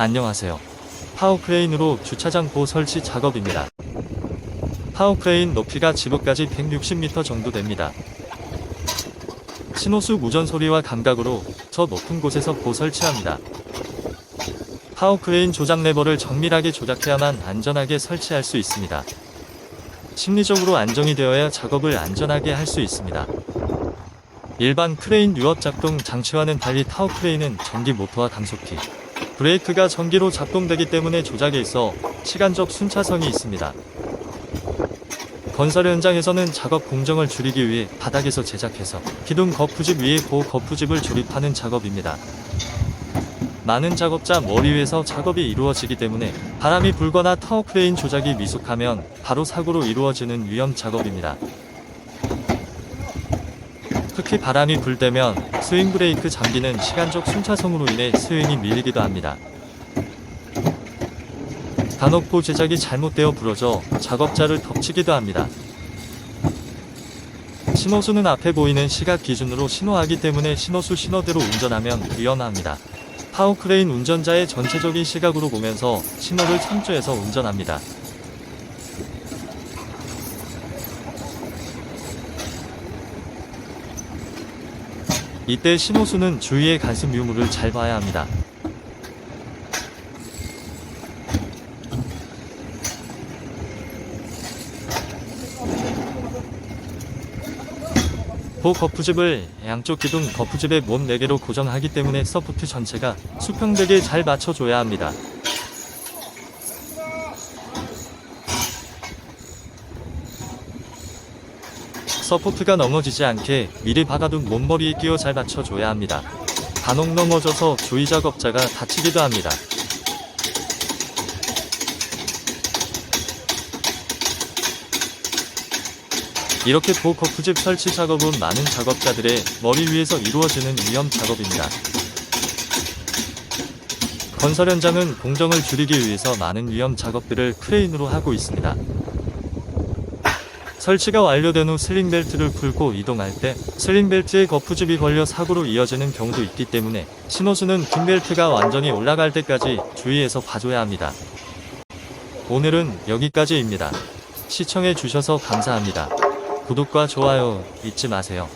안녕하세요. 파워크레인으로 주차장 보호 설치 작업입니다. 파워크레인 높이가 지붕까지 160m 정도 됩니다. 신호수 무전 소리와 감각으로 저 높은 곳에서 보 설치합니다. 파워크레인 조작 레버를 정밀하게 조작해야만 안전하게 설치할 수 있습니다. 심리적으로 안정이 되어야 작업을 안전하게 할 수 있습니다. 일반 크레인 유압 작동 장치와는 달리 타워 크레인은 전기 모터와 감속기, 브레이크가 전기로 작동되기 때문에 조작에 있어 시간적 순차성이 있습니다. 건설 현장에서는 작업 공정을 줄이기 위해 바닥에서 제작해서 기둥 거푸집 위에 보호 거푸집을 조립하는 작업입니다. 많은 작업자 머리 위에서 작업이 이루어지기 때문에 바람이 불거나 타워 크레인 조작이 미숙하면 바로 사고로 이루어지는 위험 작업입니다. 특히 바람이 불 때면 스윙 브레이크 잠기는 시간적 순차성으로 인해 스윙이 밀리기도 합니다. 간혹 제작이 잘못되어 부러져 작업자를 덮치기도 합니다. 신호수는 앞에 보이는 시각 기준으로 신호하기 때문에 신호수 신호대로 운전하면 위험합니다. 파워크레인 운전자의 전체적인 시각으로 보면서 신호를 참조해서 운전합니다. 이때 신호수는 주위의 간섭 유무를 잘 봐야 합니다. 보 거푸집을 양쪽 기둥 거푸집의 몸 4개로 고정하기 때문에 서포트 전체가 수평되게 잘 맞춰줘야 합니다. 서포트가 넘어지지 않게 미리 박아둔 몸머리에 끼워 잘 맞춰줘야 합니다. 간혹 넘어져서 조이 작업자가 다치기도 합니다. 이렇게 보커프집 설치 작업은 많은 작업자들의 머리 위에서 이루어지는 위험 작업입니다. 건설 현장은 공정을 줄이기 위해서 많은 위험 작업들을 크레인으로 하고 있습니다. 설치가 완료된 후 슬링벨트를 풀고 이동할 때 슬링벨트에 거푸집이 걸려 사고로 이어지는 경우도 있기 때문에 신호수는 긴 벨트가 완전히 올라갈 때까지 주의해서 봐줘야 합니다. 오늘은 여기까지입니다. 시청해 주셔서 감사합니다. 구독과 좋아요 잊지 마세요.